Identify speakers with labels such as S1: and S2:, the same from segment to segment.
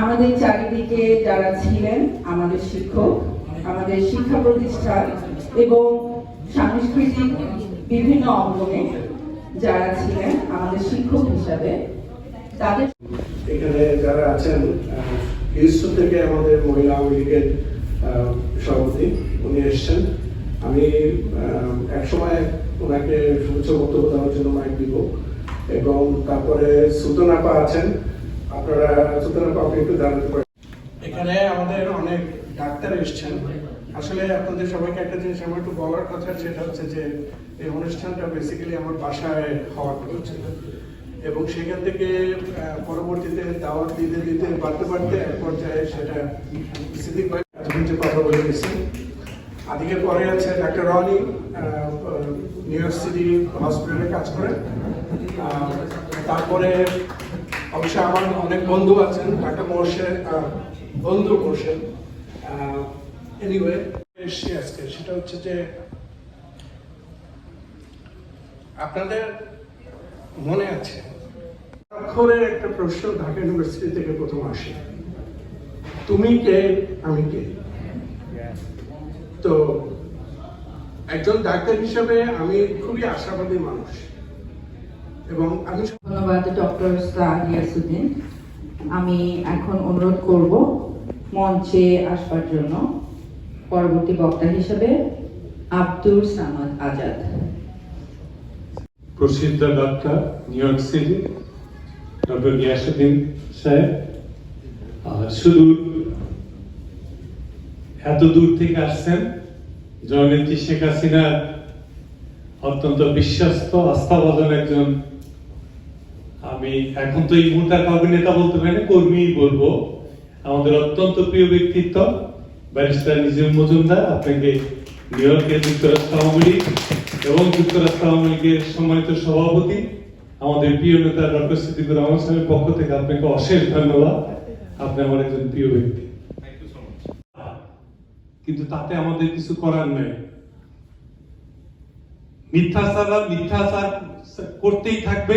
S1: আমাদের চারিদিকে যারা ছিলেন, আমাদের শিক্ষক, আমাদের শিক্ষা প্রতিষ্ঠান এবং সাংস্কৃতিক বিভিন্ন অঙ্গনে যারা ছিলেন, আমাদের শিক্ষক হিসাবে তাদের
S2: এখানে যারা আছেন হিউস্টন থেকে আমাদের মহিলা আওয়ামী লীগের সভাপতি, উনি এসছেন। আমি একসময় ওনাকে শুভেচ্ছা বক্তব্য দেওয়ার জন্য মাইক দিব এবং তারপরে সুতনাপা আছেন। এখানে আমাদের অনেক ডাক্তার এসছেন। আসলে আপনাদের সবাইকে একটা জিনিস আমার একটু বলার কথা সেটা হচ্ছে যে এই অনুষ্ঠানটা বেসিক্যালি আমার বাসায় হওয়ার কথা ছিল। এবং সেখান থেকে পরবর্তীতে দাওয়াত দিতে দিতে বাড়তে বাড়তে এক পর্যায়ে সেটা সিদ্দিক ভাই কথা বলে গেছি আদিকে পরে আছে doctor Roni New York City হসপিটালে কাজ করে আহ, তারপরে অবশ্যই আমার অনেক বন্ধু আছেন মোর্শেদ আহ, বন্ধু মোর্শেদ। এনিওয়ে এসছি আজকে। সেটা হচ্ছে যে আপনাদের মনে আছে অক্ষরের একটা প্রশ্ন ঢাকা ইউনিভার্সিটি থেকে প্রথম আসে। তুমি কে? আমি কে? তো একজন ডাক্তার হিসেবে আমি খুবই আশাবাদী মানুষ। এবং আমি
S1: ধন্যবাদ ডক্টর সাহিয়াসুদ্দিন আমি এখন অনুরোধ করব মঞ্চে আসবার জন্য পরবর্তী বক্তা হিসেবে আব্দুল সামাদ আজাদ।
S3: প্রসিদ্ধ doctor New York City doctor Giasuddin sahib. শুধু এত দূর থেকে আসছেন জননেত্রী শেখ হাসিনার অত্যন্ত বিশ্বস্ত আস্থাভাজন একজন আমি এখন তো এই মুহূর্তে আর কাউকে নেতা বলতে পারি না কর্মী বলব। আমাদের অত্যন্ত প্রিয় ব্যক্তিত্ব ব্যারিস্টার নিজের মজুমদার আপনাকে নিউ ইয়র্কের যুক্তরাষ্ট্র আওয়ামী লীগ এবং যুক্তরাষ্ট্র আওয়ামী লীগের সম্মানিত সভাপতি আমাদের প্রিয় নেতা ডক্টর সিদ্দিকুর রহমান সাহেবের পক্ষ থেকে আপনাকে অশেষ ধন্যবাদ। আপনি আমার একজন প্রিয় ব্যক্তি। কিন্তু তাতে আমাদের কিছু করার নেই। মিথ্যাচার মিথ্যাচার করতেই থাকবে।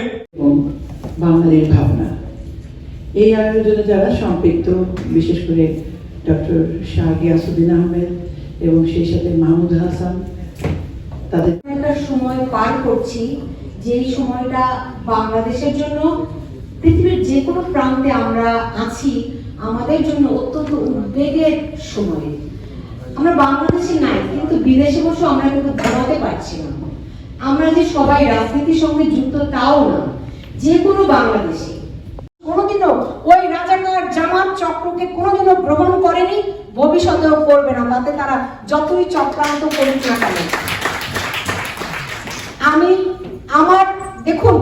S4: বাঙালির ভাবনা। এই আয়োজনে যারা সম্পৃক্ত, বিশেষ করে ডক্টর শাহ গিয়াসুদ্দিন আহমেদ এবং সেই সাথে মাহমুদ হাসান, তাদের
S5: একটা সময় পার করছি, যেই সময়টা বাংলাদেশের জন্য পৃথিবীর যে কোনো প্রান্তে আমরা আছি, আমাদের জন্য অত্যন্ত উদ্বেগের সময়। আমরা বাংলাদেশে নাই, কিন্তু বিদেশে বসে আমরা কিন্তু ঘোরাতে পারছি না। আমরা যে সবাই রাজনীতির সঙ্গে যুক্ত, তাও না। যে কোনো বাংলাদেশি। কোনোদিনও ওই রাজাকার জামাত চক্রকে কোনোদিনও গ্রহণ করেনি, ভবিষ্যতেও করবে না, তাতে তারা যতই চক্রান্ত করুক না কেন। আমি, আমার, দেখুন,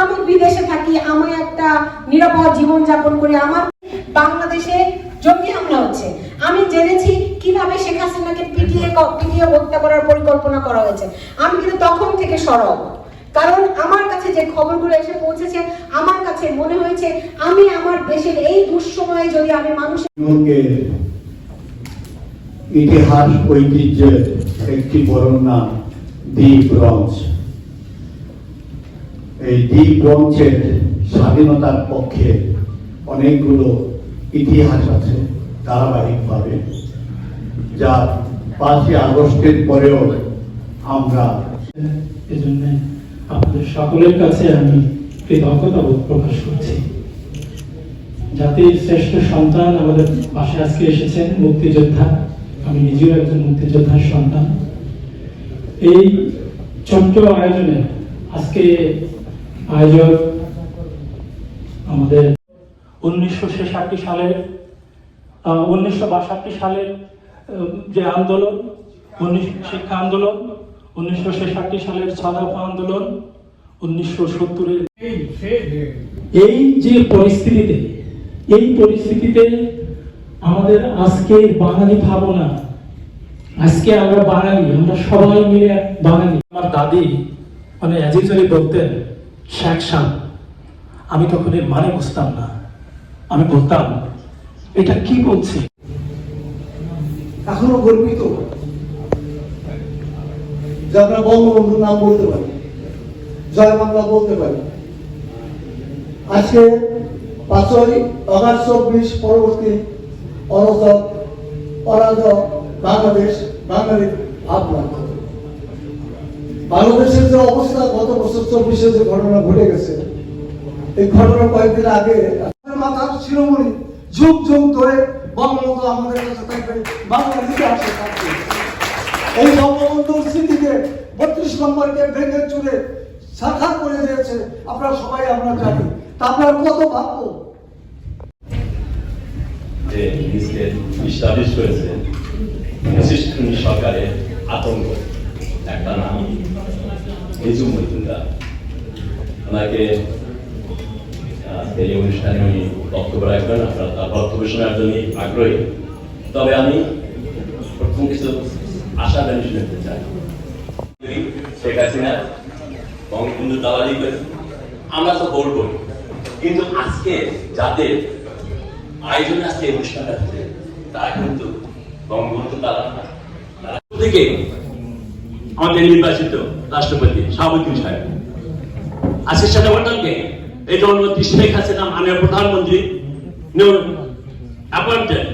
S5: আমি বিদেশে থাকি, আমি একটা নিরাপদ জীবন যাপন করি, আমার বাংলাদেশে জঙ্গি হামলা হচ্ছে। আমি জেনেছি কীভাবে শেখ হাসিনাকে পিটিয়ে পিটিয়ে হত্যা করার পরিকল্পনা করা হয়েছে। আমি কিন্তু তখন থেকে সরব। কারণ আমার কাছে যে খবরগুলো এসে পৌঁছেছে আমার কাছে মনে হয়েছে আমি আমার দেশের এই দুঃসময়ে যদি আমি মানুষের
S6: ইতিহাস ঐতিহ্যের একটি বর্ণনা দি ব্রঞ্চ এই দি ব্রঞ্চের স্বাধীনতার পক্ষে অনেকগুলো ইতিহাস আছে ধারাবাহিকভাবে যা পাঁচই আগস্টের পরেও আমরা
S7: এজন্য আপনাদের সকলের কাছে আমি কৃতজ্ঞতা বোধ প্রকাশ করছি। জাতির শ্রেষ্ঠ সন্তান আমাদের পাশে আজকে এসেছেন মুক্তিযোদ্ধা। আমি নিজেও একজন মুক্তিযোদ্ধার সন্তান। এই ছোট্ট আয়োজনে আজকে আয়োজক আমাদের উনিশশো ছেষট্টি সালের উনিশশো বাষট্টি সালের যে আন্দোলন শিক্ষা আন্দোলন উনিশশো ছেষট্টি সালের ছদফা আন্দোলন উনিশশো সত্তরের এই যে পরিস্থিতিতে এই পরিস্থিতিতে আমাদের আজকের বাঙালি ভাবনা আজকে আমরা বাঙালি আমরা সবাই মিলে বাঙালি। আমার দাদি মানে অ্যাজিজলি বলতেন শেখ সাহ আমি তখন এর মানে বুঝতাম না আমি বলতাম এটা কি বলছে?
S8: এখনও গর্বিত। যে আমরা বঙ্গবন্ধুর নাম বলতে পারি, জয় বাংলা বলতে পারি। আজকে পাঁচই অগাস্ট চব্বিশ পরবর্তী অরজক অরাজক, বাংলাদেশ, বাঙালির ভাবনা। বাংলাদেশের যে অবস্থা, গত বছর চব্বিশে যে ঘটনা ঘটে গেছে, এই ঘটনা কয়েকদিন আগে মাথার শিরোমণি যুগ যুগ ধরে বঙ্গবন্ধু আমাদের কাছে থাকবে বাংলার ইতিহাসে থাকবে এই বঙ্গবন্ধুর স্মৃতিকে বত্রিশ নম্বরকে ভেঙে চুরে সাক্ষাৎ করে দিয়েছে আপনারা সবাই, আমরা জানি। তা আপনারা কত ভাববো?
S9: যে সরকারের আতঙ্ক। একটা নাম হিজু মজুমদার। ওনাকে এই অনুষ্ঠানে উনি বক্তব্য রাখবেন, আপনারা তার বক্তব্য শোনার জন্য আগ্রহী। তবে আমি প্রথম কিছু আশা শুনতে চাই। শেখ হাসিনা, বঙ্গবন্ধু দালালি আমরা তো বলব কিন্তু আজকে যাদের আয়োজনে আজকে অনুষ্ঠানটা হচ্ছে, তারা কিন্তু বঙ্গবন্ধু না। থেকে আমাদের নির্বাচিত রাষ্ট্রপতি শাহাবুদ্দিন সাহেব। আজকে সেটা ঘটনকে এই জন্মতি শেখ হাসিনা, মাননীয় প্রধানমন্ত্রী অ্যাপয়েন্টেড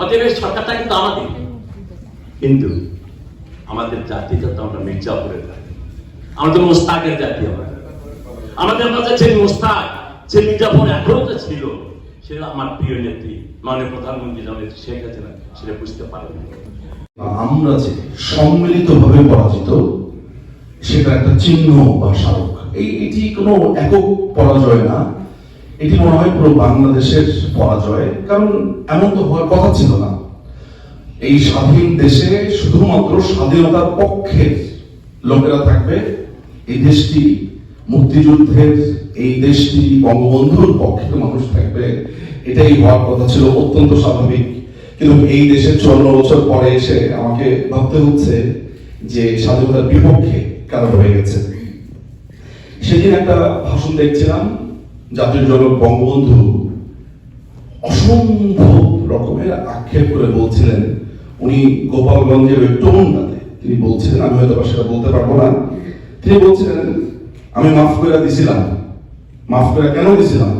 S9: অতএব সরকারটা কিন্তু আমাদের। কিন্তু আমাদের জাতিটা তো আমরা মির্জাপুরের জাতি, আমাদের মোস্তাকের জাতি আমরা। আমাদের মাঝে যে মোস্তাক, যে মির্জাপুর এখনও তো ছিল, সেটা আমার প্রিয় নেত্রী, মাননীয় প্রধানমন্ত্রী জনের শেখ হাসিনা, সেটা বুঝতে পারেনি
S10: আমরা যে সম্মিলিতভাবে পরাজিত, সেটা একটা চিহ্ন বা স্মারক। এই, এটি কোনো একক পরাজয় না। এটি মনে হয় পুরো বাংলাদেশের পরাজয়, কারণ এমন তো হওয়ার কথা ছিল না। এই স্বাধীন দেশে শুধুমাত্র স্বাধীনতার পক্ষের লোকেরা থাকবে, এই দেশটি মুক্তিযুদ্ধের, এই দেশটি বঙ্গবন্ধুর পক্ষে মানুষ থাকবে, এটাই হওয়ার কথা ছিল অত্যন্ত স্বাভাবিক। কিন্তু এই দেশে চুয়ান্ন বছর পরে এসে আমাকে ভাবতে হচ্ছে যে স্বাধীনতার বিপক্ষে কারণ হয়ে গেছে। সেদিন একটা ভাষণ দেখছিলাম জাতির জনক বঙ্গবন্ধু অসম্ভব রকমের আক্ষেপ করে বলছিলেন উনি গোপালগঞ্জের ওই টোনটাতে। তিনি বলছিলেন আমি হয়তো সেটা বলতে পারব না। তিনি বলছিলেন আমি মাফ করে দিছিলাম। মাফ করে কেন দিছিলাম?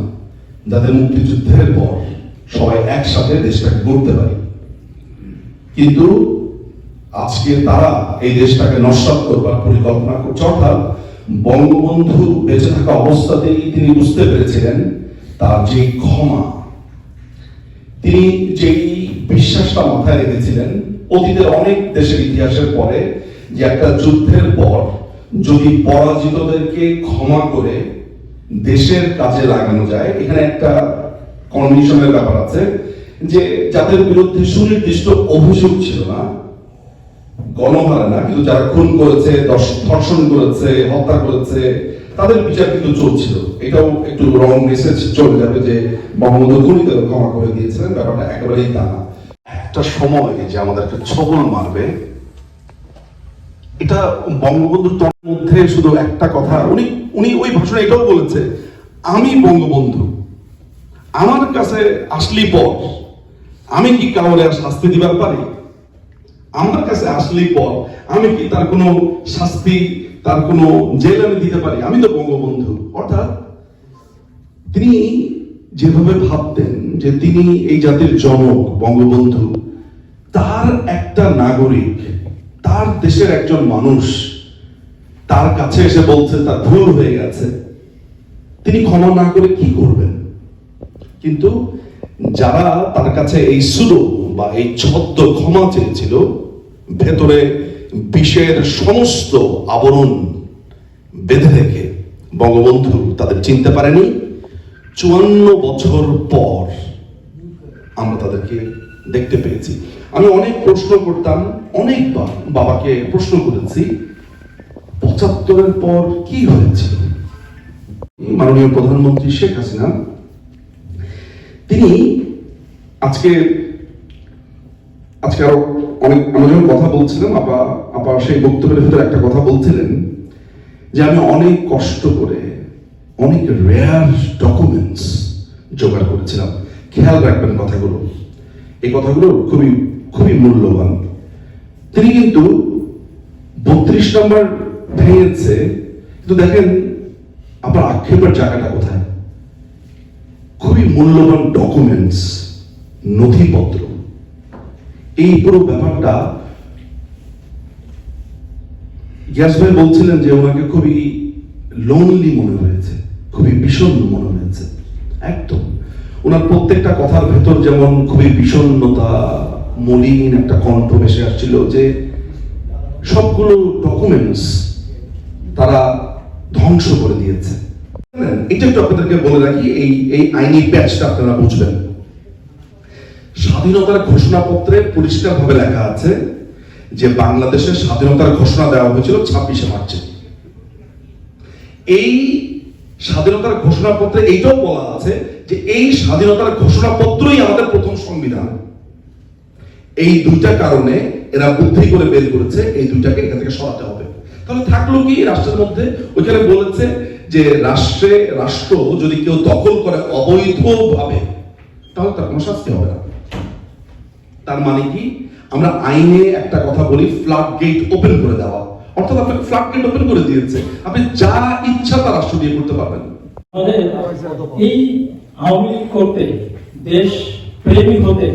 S10: যাতে মুক্তিযুদ্ধের পর সবাই একসাথে দেশটাকে গড়তে পারি। কিন্তু আজকে তারা এই দেশটাকে নস্বাত করবার পরিকল্পনা করছে। অর্থাৎ বঙ্গবন্ধু বেঁচে থাকা অবস্থাতেই তিনি বুঝতে পেরেছিলেন তার যে ক্ষমা, তিনি যেই বিশ্বাসটা মাথায় রেখেছিলেন, অতীতের অনেক দেশের ইতিহাসের পরে যে একটা যুদ্ধের পর যদি পরাজিতদেরকে ক্ষমা করে দেশের কাজে লাগানো যায়, এখানে একটা কন্ডিশনের ব্যাপার আছে যে যাদের বিরুদ্ধে সুনির্দিষ্ট অভিযোগ ছিল না, গণহারে না, কিন্তু যারা খুন করেছে, ধর্ষণ করেছে, হত্যা করেছে তাদের বিচার কিন্তু চলছিল। এটাও একটু রং মেসেজ চলে যাবে যে বঙ্গবন্ধু খুনিদের ক্ষমা করে দিয়েছিলেন, ব্যাপারটা একেবারেই তা না। একটা সময় যে আমাদেরকে ছবল মারবে, এটা বঙ্গবন্ধুর তোর মধ্যে শুধু একটা কথা, উনি উনি ওই ভাষণে এটাও বলেছে, আমি বঙ্গবন্ধু, আমার কাছে আসলি পর, আমি কি কাউরে শাস্তি দিবার পারি? আমার কাছে আসলি পর, আমি কি তার কোনো শাস্তি তার কোনো জেল আমি দিতে পারি। আমি তো বঙ্গবন্ধু। অর্থাৎ তিনি যেভাবে ভাবতেন যে তিনি এই জাতির জনক, বঙ্গবন্ধু, তার একটা নাগরিক, তার দেশের একজন মানুষ, তার কাছে এসে বলছে তার ভুল হয়ে গেছে। তিনি ক্ষমা না করে কি করবেন? কিন্তু যারা তার কাছে এই সুরো বা এই ছদ্ম ক্ষমা চেয়েছিল, ভেতরে বিষের সমস্ত আবরণ বেঁধে রেখে বঙ্গবন্ধু তাদের চিনতে পারেনি। চুয়ান্ন বছর পর আমরা তাদেরকে দেখতে পেয়েছি। আমি অনেক প্রশ্ন করতাম, অনেকবার বাবাকে প্রশ্ন করেছি, পঁচাত্তরের পর কি হয়েছে? মাননীয় প্রধানমন্ত্রী শেখ হাসিনা, তিনি আজকে আজকে আরও অনেক আমি যখন কথা বলছিলাম আপা আপা সেই বক্তব্যের ভিতরে একটা কথা বলছিলেন যে আমি অনেক কষ্ট করে, অনেক রেয়ার ডকুমেন্টস জোগাড় করেছিলাম। খেয়াল রাখবেন কথাগুলো। এই কথাগুলো খুবই খুবই মূল্যবান। তিনি কিন্তু বত্রিশ নম্বর ভেঙেছে, কিন্তু দেখেন, আপনার আক্ষেপের জায়গাটা কোথায়? খুবই মূল্যবান ডকুমেন্টস নথিপত্র। এই পুরো ব্যাপারটা ইয়াস ভাই বলছিলেন যে ওনাকে খুবই লোনলি মনে হয়েছে, খুবই বিষণ্ণ মনে হয়েছে, একদম। ওনার প্রত্যেকটা কথার ভেতর যেমন খুবই বিষণ্ণতা, মলিন একটা কণ্ঠ ভেসে আসছিল যে সবগুলো ডকুমেন্টস তারা ধ্বংস করে দিয়েছে। এটা একটু আপনাদেরকে বলে রাখি, এই এই আইনি প্যাচটা আপনারা বুঝবেন। স্বাধীনতার ঘোষণাপত্রে পরিষ্কারভাবে লেখা আছে যে বাংলাদেশের স্বাধীনতার ঘোষণা দেওয়া হয়েছিল ছাব্বিশে মার্চে। এই স্বাধীনতার ঘোষণাপত্রে এইটাও বলা আছে যে এই স্বাধীনতার ঘোষণাপত্রই আমাদের প্রথম সংবিধান। এই দুইটা কারণে এরা বুদ্ধি করে বের করেছে, এই দুইটাকে এখান থেকে সরাতে হবে। তাহলে থাকল কি রাষ্ট্রের মধ্যে? ওইখানে বলেছে যে রাষ্ট্রে, রাষ্ট্র যদি কেউ দখল করে অবৈধভাবে, তাহলে তার কোনো শাস্তি হবে না। তার মানে কি? আমরা আইনে একটা কথা বলি ফ্লাড গেট ওপেন করে দেওয়া। অর্থাৎ আপনাকে ফ্লাড গেট ওপেন করে দিয়েছে। আপনি যা ইচ্ছা তা রাষ্ট্র দিয়ে করতে পারবেন।
S7: এই আওয়ামী করতে, দেশ হতে,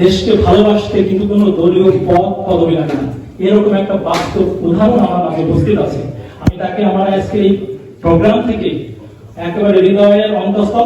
S7: দেশকে ভালোবাসতে কিন্তু কোনো দলীয় পদ, পদবি লাগে না। এরকম একটা বাস্তব উদাহরণ আমার মাঝে উপস্থিত আছে। আমি তাকে, আমার আজকে এই প্রোগ্রাম থেকে একেবারে হৃদয়ের অন্তঃস্থল